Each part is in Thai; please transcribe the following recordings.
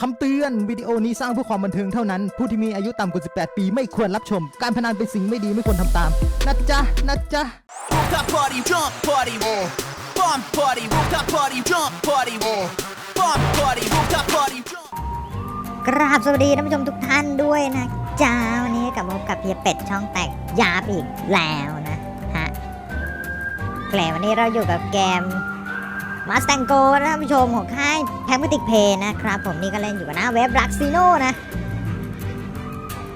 คำเตือนวิดีโอนี้สร้างเพื่อความบันเทิงเท่านั้น ผู้ที่มีอายุต่ำกว่า 18 ปีไม่ควรรับชม การพนันเป็นสิ่งไม่ดีไม่ควรทำตาม นะจ๊ะ นะจ๊ะ Rooftop party, jump party, bomb party, rooftop party, jump party, bomb party, rooftop party, jump. กราบสวัสดีท่านผู้ชมทุกท่านด้วยนะจ้าวันนี้กลับมาพบกับเฮียเป็ดช่องแตกยาบอีกแล้วนะฮะแกลวันนี้เราอยู่กับเกม มาส t ตงโกนะท่านผู้ชมของค่ายแพมติกเพย์นะครับผมนี่ก็เล่นอยู่กับหน้าเว็บรักซีโน่นะ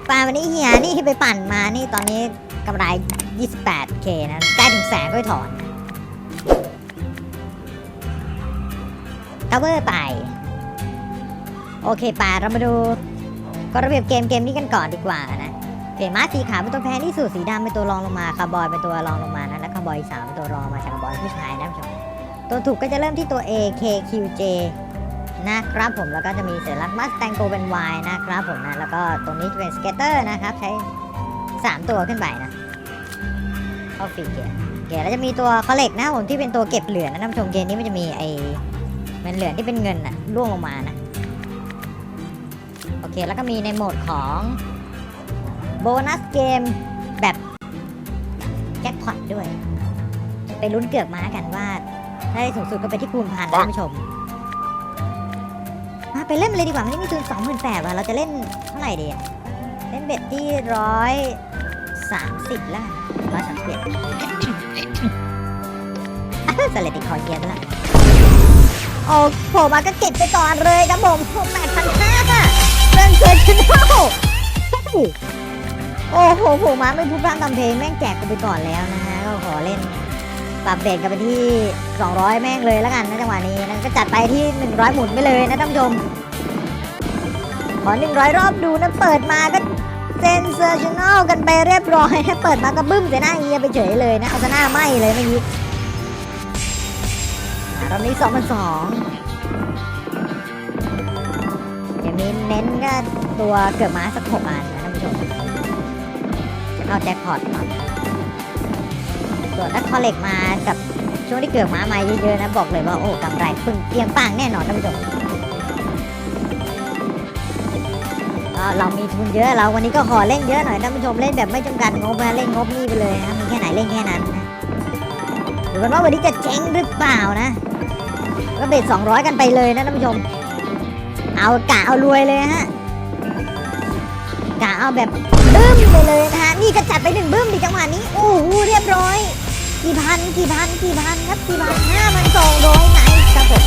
ป่าวันนี้เฮียนี่ที่ไปปั่นมานี่ตอนนี้กำไร 28k นะใกล้ถึงแสนก็ถอนทาวเวอร์ไป โอเคป่าเรามาดูกฎระเบียบเกมเกมนี้กันก่อนดีกว่านะเกมม้าสีขาวเป็นตัวแพ้ที่สูตรสีดำเป็นตัวรองลงมาคาร์บอยเป็นตัวรองลงมานะและคาร์บอยสามเป็นตัวรองมาจากคาร์บอยผู้ชายนะผู้ชม ตัวถูกก็จะเริ่มที่ตัว A K Q J นะครับผมแล้วก็จะมีเสลักมัสแตงโกเป็น Y นะครับผมนะแล้วก็ตรงนี้จะเป็นสเกตเตอร์นะครับใช้ 3 ตัวขึ้นไปนะเข้าฟรีเกียเกียแล้วจะมีตัวคอลเลกนะผมที่เป็นตัวเก็บเหรียญนะท่านผู้ชมเกมนี้มันจะมีไอ้มันเหรียญที่เป็นเงินอะร่วงลงมานะโอเคแล้วก็มีในโหมดของโบนัสเกมแบบแจ็คพอตด้วย ไปลุ้นเกือกม้ากันว่า ได้สูงสุดก็ไปที่คูณพันนะท่านผู้ชมมาไปเล่นเลยดีกว่ามันนี่มีทุนสองหมื่นแปดว่ะเราจะเล่นเท่าไหร่ดีอะเล่นเบ็ดที่ร้อยสามสิบแล้วร้อยสามสิบสเลติคอเกียร์แล้วโอ้โผล่มาก็เก็บไปก่อนเลยครับผมแปดพันห้าเรื่องเกิดขึ้นแล้วโอ้โหโผล่มาไม่พูดพร่ำทำเพลงแม่งแจกกูไปก่อนแล้วนะฮะก็ขอเล่น ปรับเบรกกันไปที่ 200 แม่งเลยแล้วกันนะจังหวะนี้นะก็จัดไปที่ 100 หมุนไปเลยนะท่านผู้ชม ขอ 100 รอบดูนะเปิดมาก็เซนเซอร์ชันแนลกันไปเรียบร้อยนะเปิดมาก็บึ้มใส่หน้าเอียไปเฉยเลยนะเอาซะหน้าไหมเลยเมื่อกี้รอบนี้2 0 0 2เดี๋ยวนี้เน้นก็ตัวเกือบมาสักหกอันนะท่านผู้ชมจะเข้าแจ็คพอตครับ ส่วนถ้าคอลเล็กมากับช่วงที่เกือบม้ามาเยอะๆนะบอกเลยว่าโอ้กำไรปึ้งเปียงปังแน่นอนท่านผู้ชมเรามีทุนเยอะเราวันนี้ก็ขอเล่นเยอะหน่อยท่านผู้ชมเล่นแบบไม่จำกัดงบนะเล่นงบนี่ไปเลยนะมีแค่ไหนเล่นแค่นั้นนะดูกันว่าวันนี้จะเจ๊งหรือเปล่านะ ก็เบ็ด200 กันไปเลยนะท่านผู้ชม เอากะเอารวยเลยฮะกะเอาแบบบึ้มไปเลยนะฮะนี่ก็ พันกี่พันกี่พันครับกี่พันห้าพันสองร้อยไหนครับผม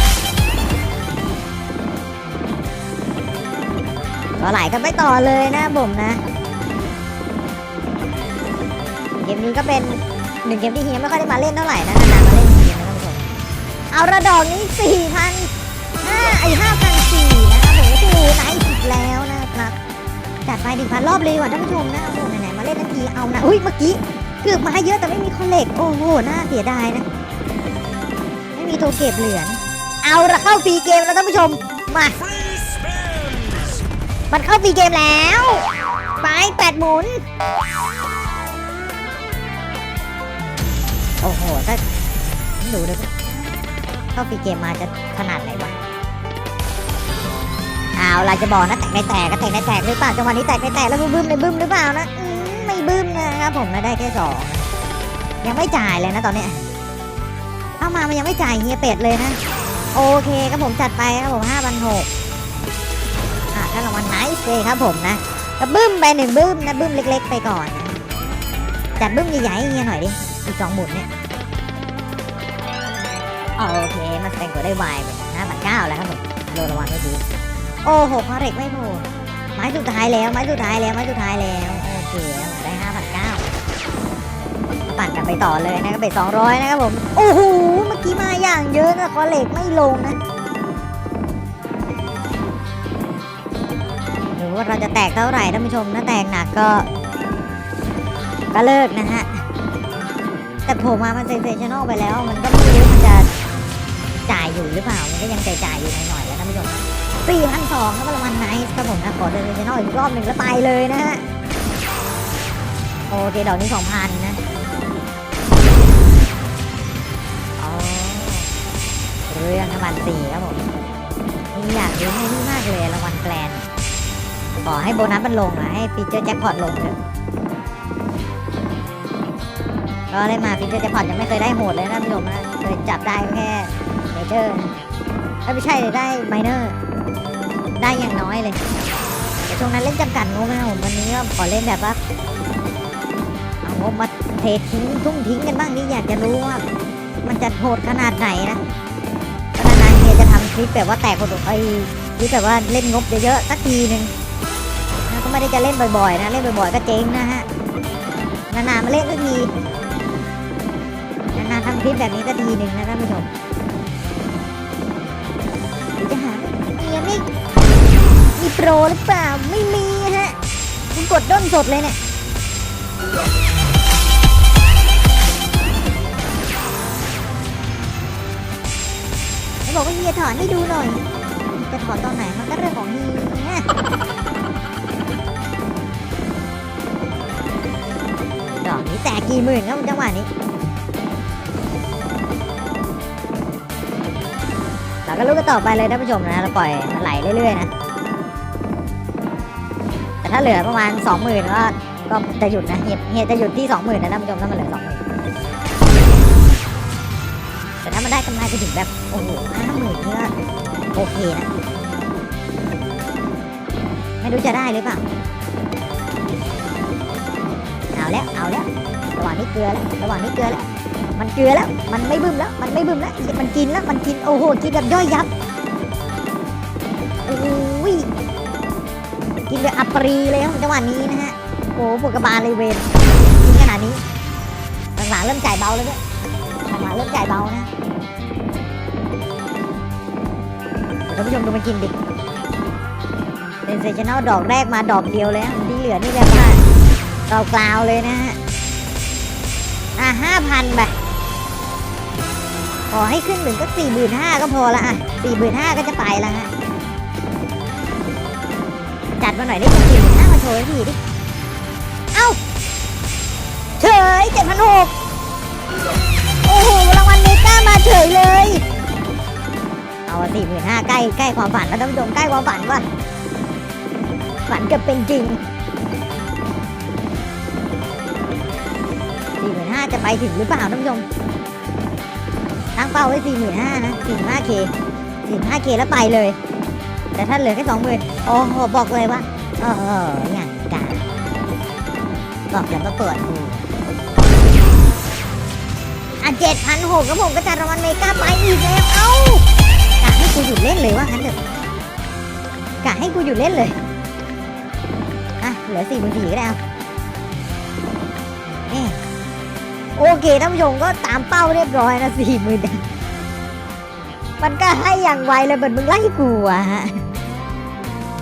ก็ไหลกันไปต่อเลยนะผมนะ เกมนี้ก็เป็นหนึ่งเกมที่เฮียไม่ค่อยได้มาเล่นเท่าไหร่นะนานๆมาเล่นทีนะท่านผู้ชมเอาระดอกนี้สี่พันห้าไอ้ห้าพันสี่นะครับผมโอ้โหไหนอีกแล้วนะครับจัดไปหนึ่งพันรอบเลยว่ะท่านผู้ชมนะโอ้โหไหนๆมาเล่นทันทีเอานะอุ้ยเมื่อกี้ เกือบมาเยอะแต่ไม่มีคอนเลกโอ้โหน่าเสียดายนะ ไม่มีตัวเก็บเหรียญเอาละเข้าฟรีเกมแล้วท่านผู้ชมมามันเข้าฟรีเกมแล้ว ไปแปดหมุน โอ้โหถ้าดูเลยเข้าฟรีเกมมาจะขนาดไหนวะเอาล่ะจะบอกนะแตกในแตกก็แตกในแตกหรือเปล่าจังหวะนี้แตกในแตกแล้วบึ้มในบึ้มหรือเปล่านะอื ไม่บึ้มนะครับผมนะได้แค่สองยังไม่จ่ายเลยนะตอนนี้เข้ามามันยังไม่จ่ายเฮียเป็ดเลยนะ โอเคครับผมจัดไปครับผมห้าพันหกอะถ้ารางวัลไนท์เลยครับผมนะก็บึ้มไปหนึ่งบึ้มนะบึ้มเล็ก ๆ ไปก่อนจัดบึ้มใหญ่ๆให้เฮียหน่อยดิอีกสองหมุนเนี่ยโอเคมาแสดงตัวได้ไวไปห้าพันเก้าแล้วครับผมโดนรางวัลเมื่อกี้โอ้โหพาเร็กไม่พอไม้สุดท้ายแล้วไม้สุดท้ายแล้วไม้สุดท้ายแล้ว เคได้ห้าพันเก้าปั่นกันไปต่อเลยนะครับไปสองร้อยนะครับผม โอ้โห เมื่อกี้มาอย่างเยอะนะคอเล็กไม่ลงนะ หรือว่าเราจะแตกเท่าไหร่ท่านผู้ชม ถ้าแตกหนักก็ ก็เลิกนะฮะ แต่โผล่มามันเซนเซชันอลไปแล้ว มันก็ไม่รู้มันจะจ่ายอยู่หรือเปล่า มันก็ยังจ่ายจ่ายอยู่หน่อยๆแล้วท่านผู้ชมสี่พันสองครับรางวัลไนท์ครับผมนะขอเดินเซนอลอีกรอบหนึ่งแล้วไปเลยนะฮะ โอเคดอกนี้สองพันนะอ๋อเรื่องรางวัลสี่ครับผมนี่อยากรู้ให้นี่มากเลยรางวัลแกลนขอให้โบนัสมันลงอะให้ฟีเจอร์แจ็คพอตลงเถอะก็เล่นมาฟีเจอร์แจ็คพอตยังไม่เคยได้โหดเลยนะท่านผู้ชมนะเคยจับได้แค่เมเจอร์ไม่ใช่เลยได้ไมเนอร์ได้อย่างน้อยเลยแต่ช่วงนั้นเล่นจำกัดงบนะผมวันนี้ก็ขอเล่นแบบว่า เอามาเททิ้งทุ่งทิ้งกันบ้างนี่อยากจะรู้ว่า มันจะโหดขนาดไหนนะก็นานๆเฮียจะทำคลิปแบบว่าแตกคนไอ้คลิปแบบว่าเล่นงบเยอะๆสักทีหนึ่งก็ไม่ได้จะเล่นบ่อยๆนะเล่นบ่อยๆก็เจ๊งนะฮะนานๆมาเล่นสักทีนานๆทำคลิปแบบนี้สักทีหนึ่งนะท่านผู้ชมจะหาเฮียไม่มีโปรหรือเปล่าไม่มีฮะคุณกดด้นสดเลยเนี่ย บอกว่าเฮียถอนให้ดูหน่อยจะถอนตอนไหนมันก็เรื่องของเฮียดอกนี้แตกกี่หมื่นครับจังหวะนี้เราก็รู้กันต่อไปเลยท่านผู้ชมนะเราปล่อยมันไหลเรื่อยๆนะแต่ถ้าเหลือประมาณสองหมื่นก็ก็จะหยุดนะเฮียจะหยุดที่สองหมื่นนะท่านผู้ชมถ้ามันเหลือสองหมื่น มันได้กำไรไปถึงแบบ โอ้โหห้าหมื่นนี่ก็โอเคนะ ไม่รู้จะได้หรือเปล่า เอาแล้ว เอาแล้ว ระหว่างนี้เกลือแล้ว ระหว่างนี้เกลือแล้ว มันเกลือแล้ว มันไม่บึ้มแล้ว มันไม่บึ้มแล้ว มันกินแล้ว มันกิน โอ้โห กินแบบย่อยยับโอ้ยกินแบบอัปรีเลยครับจังหวะนี้นะฮะ โอ้โหปวดกระบาลเลยเวนกินขนาดนี้หลังๆเริ่มจ่ายเบาแล้วด้วยหลังๆเริ่มจ่ายเบานะ ท่านผู้ชมดูมันกินดิเซนเซชันแนลดอกแรกมาดอกเดียวเลยฮะที่เหลือนี่แบบว่าเรากลาวเลยนะฮะ อะห้าพันไปขอให้ขึ้นถึงก็สี่หมื่นห้าก็พอละอะสี่หมื่นห้าก็จะไปละฮะ จัดมาหน่อยได้สี่หมื่นห้ามาโชว์พี่ดิ เอ้า เฉยเจ็ดพันหกโอ้โหรางวัลเมก้ามาเฉยเลย สี่หมื่นห้าใกล้ใกล้ความฝันแล้วท่านผู้ชมใกล้ความฝันว่ะฝันเกือบเป็นจริงสี่หมื่นห้าจะไปถึงหรือเปล่าท่านผู้ชมตั้งเป้าไว้สี่หมื่นห้านะสี่ห้าเคสี่ห้าเคแล้วไปเลย แต่ถ้าเหลือแค่สองหมื่นโอ้โหบอกเลยว่าเอออย่างกาบอกแล้วก็เปิดหูอะเจ็ดพันหกแล้วผมก็จะรางวัลเมกาไปอีกแล้ว เอ้า ให้กูหยุดเล่นเลย อะ เหลือสี่มื่นสี่ก็ได้เอาโอเคท่านผู้ชมก็ตามเป้าเรียบร้อยนะสี่หมื่นมันก็ให้อย่างไวเลยเหมือนมึงไล่กูอะ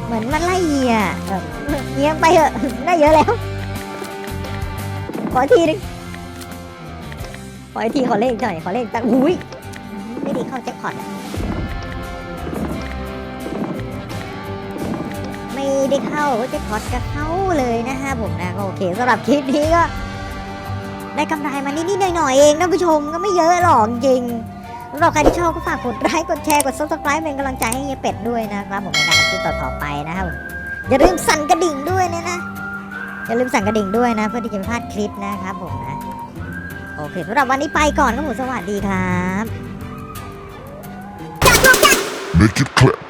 เหมือนมันไล่เฮียเฮียไปเถอะได้เยอะแล้ว ขออีกทีนึงขอทีขอเลขหน่อยขอเลขตั้งอุ้ยไม่ด้เข้าแจ็คพอตอะ ไม่ได้เข้าแจ็คพอตก็เข้าเลยนะฮะผมนะก็โอเคสำหรับคลิปนี้ก็ได้กำไรมานิดๆหน่อยๆเองท่านผู้ชมก็ไม่เยอะหรอกจริงสำหรับใครที่ชอบก็ฝากกดไลค์กดแชร์กด subscribe เป็นกำลังใจให้เฮียเป็ดด้วยนะครับผมในการคลิปต่อๆไปนะครับอย่าลืมสั่นกระดิ่งด้วยนะนะอย่าลืมสั่นกระดิ่งด้วยนะ เพื่อที่จะไม่พลาดคลิปนะครับผมนะโอเคสำหรับวันนี้ไปก่อนครับผมสวัสดีครับ Make it clap.